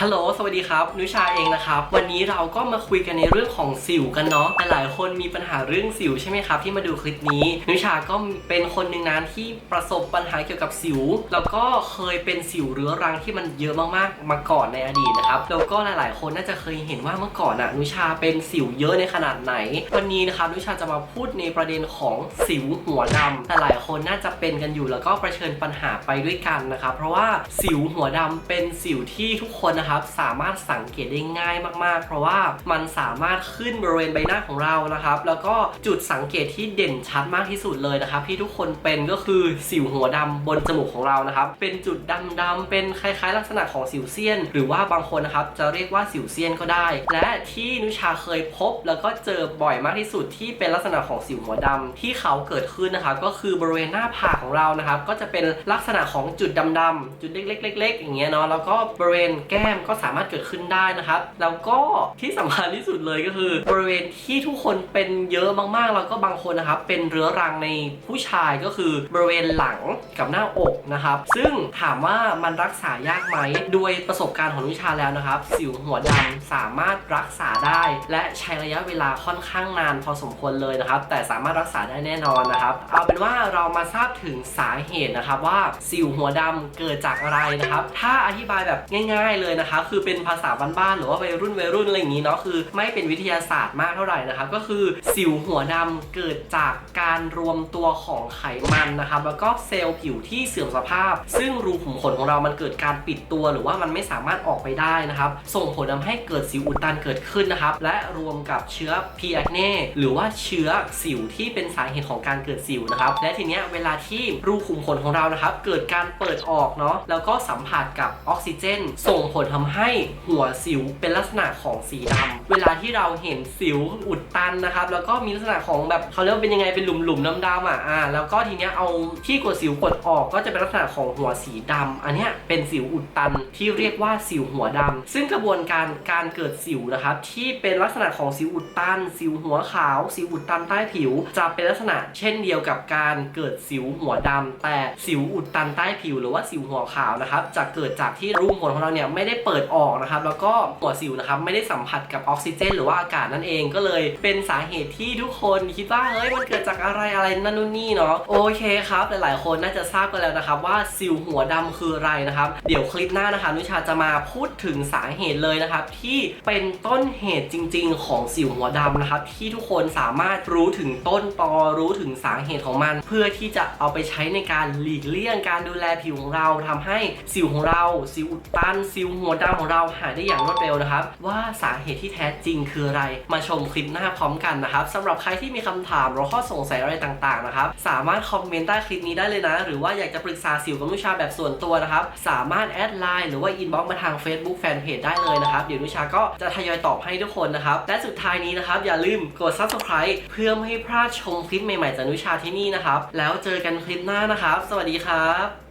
ฮัลโหล สวัสดีครับ นุชาเองนะครับ วันนี้เราก็มาคุยกันในเรื่องของสิวกันเนาะหลายคนมีปัญหาเรื่องสิวใช่ไหมครับ ที่มาดูคลิปนี้ นุชาก็เป็นคนหนึ่งนะที่ประสบปัญหาเกี่ยวกับสิว แล้วก็เคยเป็นสิวเรื้อรังที่มันเยอะมากๆ มาก่อนในอดีตนะครับ แล้วก็หลาย ๆ คนน่าจะเคยเห็นว่าเมื่อก่อนอะนุชาเป็นสิวเยอะในขนาดไหน วันนี้นะครับ นุชาจะมาพูดในประเด็นของสิวหัวดำแต่หลายคนน่าจะเป็นกันอยู่ แล้วก็เผชิญปัญหาไปด้วยกันนะครับ เพราะว่าสิวหัวดำเป็นสิวที่ทุกคนนะครับ สามารถสังเกตได้ง่ายมากๆ เพราะว่ามันสามารถขึ้นบริเวณใบหน้าของเรานะครับ แล้วก็จุดสังเกตที่เด่นชัดมากที่สุดเลยนะครับ ที่ทุกคนเป็นก็คือสิวหัวดำบนจมูกของเรานะครับ เป็นจุดดำๆเป็นคล้ายๆ ลักษณะของสิวเซียน หรือว่าบางคนนะครับจะเรียกว่าสิวเซียนก็ได้ และที่นุชาเคยพบแล้วก็เจอบ่อยมากที่สุดที่เป็นลักษณะของสิวหัวดำที่เขาเกิดขึ้นนะครับ ก็คือบริเวณหน้าผากของเรานะครับ ก็จะเป็นลักษณะของจุดดำๆจุดเล็กๆๆๆอย่างเงี้ยเนาะแล้วก็บริเวณแก้มก็สามารถเกิดขึ้นได้นะครับ แล้วก็ที่สำคัญที่สุดเลยก็คือ บริเวณที่ทุกคนเป็นเยอะมากๆ แล้วก็บางคนนะครับ เป็นเรื้อรังในผู้ชายก็คือบริเวณหลังกับหน้าอกนะครับ ซึ่งถามว่ามันรักษายากไหมด้วยประสบการณ์ของวิชาแล้วนะครับ สิวหัวดำสามารถรักษาได้ และใช้ระยะเวลาค่อนข้างนานพอสมควรเลยนะครับ แต่สามารถรักษาได้แน่นอนนะครับ เอาเป็นว่าเรามาทราบถึงสาเหตุนะครับว่าสิวหัวดำเกิดจากอะไรนะครับ ถ้าอธิบายแบบง่าย ๆเลยนะครับคือเป็นภาษาบ้านๆหรือว่าวัยรุ่นวัยรุ่นอะไรอย่างนี้เนาะคือไม่เป็นวิทยาศาสตร์มากเท่าไหร่นะครับก็คือสิวหัวดำเกิดจากการรวมตัวของไขมันนะครับแล้วก็เซลล์ผิวที่เสื่อมสภาพ ซึ่งรูขุมขนของเรามันเกิดการปิดตัว หรือว่ามันไม่สามารถออกไปได้นะครับส่งผลทำให้เกิดสิวอุดตันเกิดขึ้นนะครับและรวมกับเชื้อ P. acne หรือว่าเชื้อสิวที่เป็นสาเหตุของการเกิดสิวนะครับและทีเนี้ยเวลาที่รูขุมขนของเรานะครับเกิดการเปิดออกเนาะแล้วก็สัมผัสกับออกซิเจน ส่งผลททำให้หัวสิวเป็นลักษณะของสีดำเวลาที่เราเห็นสิวอุดตันนะครับแล้วก็มีลักษณะของแบบเขาเรียกว่าเป็นยังไงเป็นหลุมๆดำๆอะอ่าแล้วก็ทีเนี้ยเอาที่กดสิวกดออกก็จะเป็นลักษณะของหัวสีดำอันเนี้ยเป็นสิวอุดตันที่เรียกว่าสิวหัวดำซึ่งกระบวนการการเกิดสิวนะครับที่เป็นลักษณะของสิวอุดตัน สิวหัวขาว สิวอุดตันใต้ผิว จะเป็นลักษณะเช่นเดียวกับการเกิดสิวหัวดำแต่สิวอุดตันใต้ผิว หรือว่าสิวหัวขาวนะครับจะเกิดจากที่รูขุมขนของเราเนี่ยไม่ได้เปิดออกนะครับ แล้วก็หัวสิวนะครับไม่ได้สัมผัสกับออกซิเจน หรือว่าอากาศนั่นเองก็เลย เป็นสาเหตุที่ทุกคนคิดว่าเฮ้ยมันเกิดจากอะไรอะไรนั่นนู่นนี่เนาะโอเคครับหลายๆ คนน่าจะทราบกันแล้วนะครับว่าสิวหัวดำคืออะไรนะครับ เดี๋ยวคลิปหน้านะคะนุชาจะมาพูดถึงสาเหตุเลยนะครับที่เป็นต้นเหตุจริง ๆ ของสิวหัวดำนะครับที่ทุกคนสามารถรู้ถึงต้นตอรู้ถึงสาเหตุของมัน เพื่อที่จะเอาไปใช้ในการหลีกเลี่ยงการดูแลผิวของเราทำให้สิวของเราสิวอุดตันสิวหัวดำของเราหายได้อย่างรวดเร็วนะครับ ว่าสาเหตุที่แท้จริงคืออะไร มาชมคลิปหน้าพร้อมกันนะครับสำหรับใครที่มีคำถามหรือข้อสงสัยอะไรต่างๆนะครับสามารถคอมเมนต์ใต้คลิปนี้ได้เลยนะ หรือว่าอยากจะปรึกษาสิวกับนุชาแบบส่วนตัวนะครับสามารถแอดไลน์หรือว่าอินบ็อกมาทาง Facebook Fanpage ได้เลยนะครับเดี๋ยวนุชาก็จะทยอยตอบให้ทุกคนนะครับและสุดท้ายนี้นะครับอย่าลืมกด subscribe เพื่อไม่ให้พลาดชมคลิปใหม่ๆจากนุชาที่นี่นะครับแล้วเจอกันคลิปหน้านะครับ สวัสดีครับ